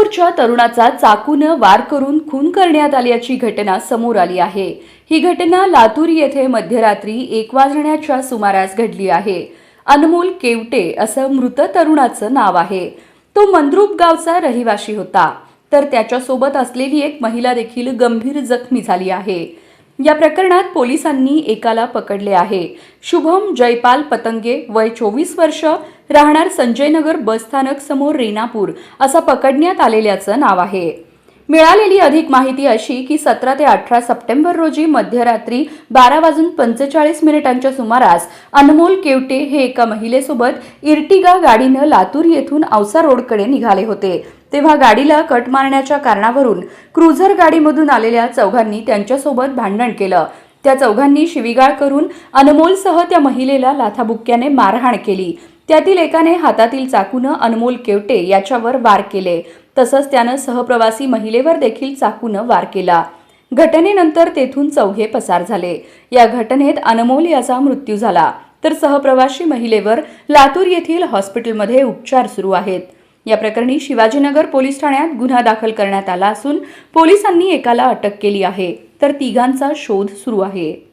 रेणापूरच्या तरुणाचा चाकूनं वार करून खून करण्यात आल्याची घटना समोर आली आहे. ही घटना लातूर येथे मध्यरात्री एक वाजण्याच्या सुमारास घडली आहे. अनमोल केवटे असं मृत तरुणाचं नाव आहे. तो मंद्रुप गावचा रहिवाशी होता. तर त्याच्यासोबत असलेली एक महिला देखील गंभीर जखमी झाली आहे. या प्रकरणात पोलिसांनी एकाला पकडले आहे. शुभम जयपाल पतंगे वय चोवीस वर्ष राहणार संजयनगर बसस्थानक समोर रेणापूर असं पकडण्यात आलेल्याचं नाव आहे. मिळालेली अधिक माहिती अशी की सतरा ते अठरा सप्टेंबर रोजी मध्यरात्री बारा वाजून पंचेचाळीस मिनिटांच्या सुमारास अनमोल केवटे हे एका महिलेसोबत इर्टिगा गाडीनं लातूर येथून औसा रोडकडे निघाले होते. तेव्हा गाडीला कट मारण्याच्या कारणावरून क्रुझर गाडीमधून आलेल्या चौघांनी त्यांच्यासोबत भांडण केलं. त्या चौघांनी शिवीगाळ करून अनमोलसह त्या महिलेला लाथाबुक्क्याने मारहाण केली. त्यातील एकाने हातातील चाकूनं अनमोल केवटे याच्यावर वार केले. तसंच त्यानं सहप्रवासी महिलेवर देखील चाकूनं वार केला. घटनेनंतर तेथून चौघे पसार झाले. या घटनेत अनमोल याचा मृत्यू झाला. तर सहप्रवासी महिलेवर लातूर येथील हॉस्पिटलमध्ये उपचार सुरू आहेत. या प्रकरणी शिवाजीनगर पोलीस ठाण्यात गुन्हा दाखल करण्यात आला असून पोलिसांनी एकाला अटक केली आहे. तर तिघांचा शोध सुरू आहे.